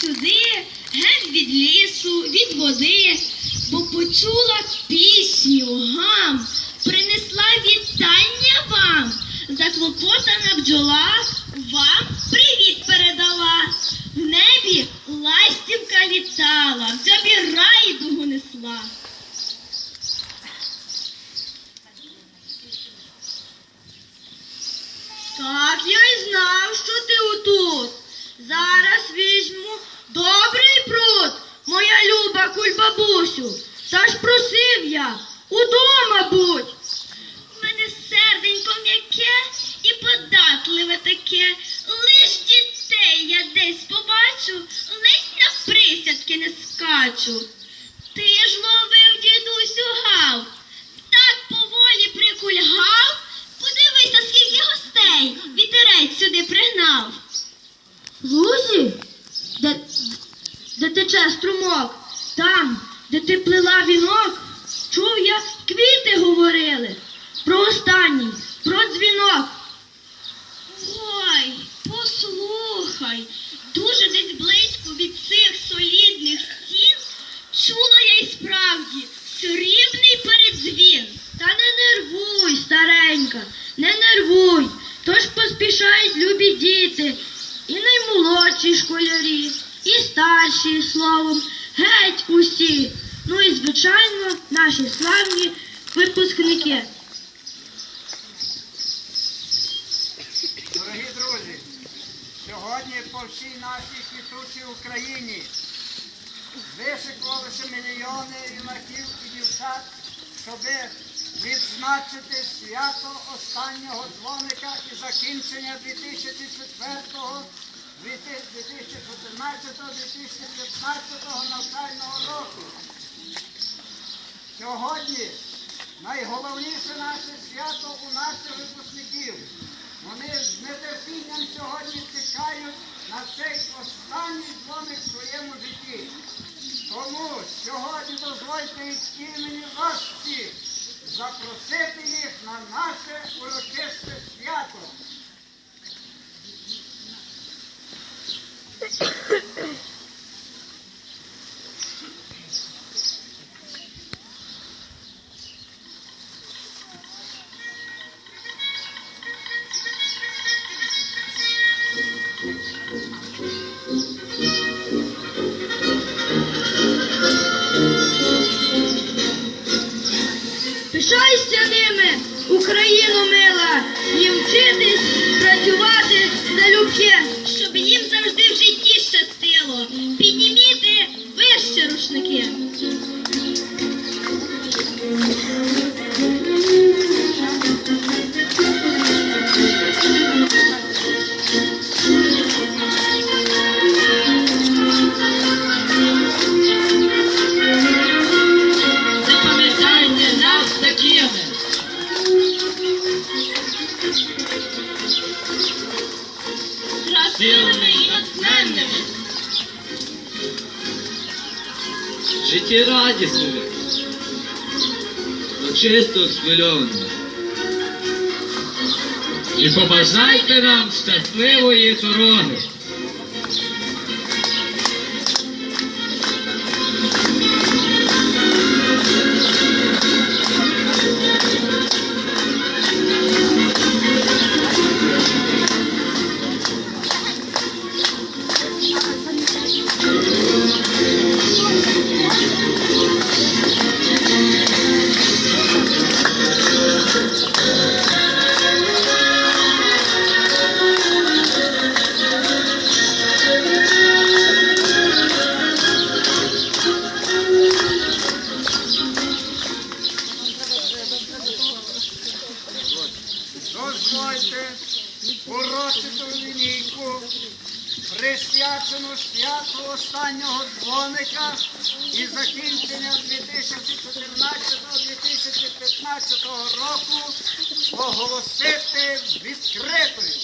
сюди, ген від лісу, від води, бо почула пісню, гам, принесла вітання вам. Заклопотана бджола вам привіт передала. В небі ластівка літала, в дзьобі райдугу несла. Так я й знав, що ти отут. Зараз візьму добрий пруд, моя люба кульбабусю. Та ж просив я, удома будь. У мене серденько м'яке і податливе таке. Лиш дітей я десь побачу, ледь на присядки не скачу. Тече струмок, там, де ти плела вінок, чув я, квіти говорили про останній, про дзвінок. Ой, послухай, дуже десь близько від цих солідних стін чула я й справді срібний передзвін. Та не нервуй, старенька, не нервуй. Тож поспішають любі діти, і наймолодші школярі, і старші словом, геть усі. Ну і звичайно, наші славні випускники. Дорогі друзі, сьогодні по всій нашій квітучій Україні вишикувалися мільйони юнаків і дівчат, щоб відзначити свято останнього дзвоника і закінчення 2014-2015 навчального року. Сьогодні найголовніше наше свято у наших випускників. Вони з нетерпінням сьогодні чекають на цей останній дзвоник в своєму житті. Тому сьогодні дозвольте від імені вас всіх запросити їх на наше урочисте Пишайся ними, Україну мила, їм вчитись, працювати залюбки, щоб їм завжди в житті щастило. Підніміти вище рушники. Життєрадісними. но чисто схвильоване. І побажайте нам щасливої дороги. Дозвольте урочиту лінійку, присвячену святу останнього дзвоника і закінчення 2014-2015 року оголосити відкритою.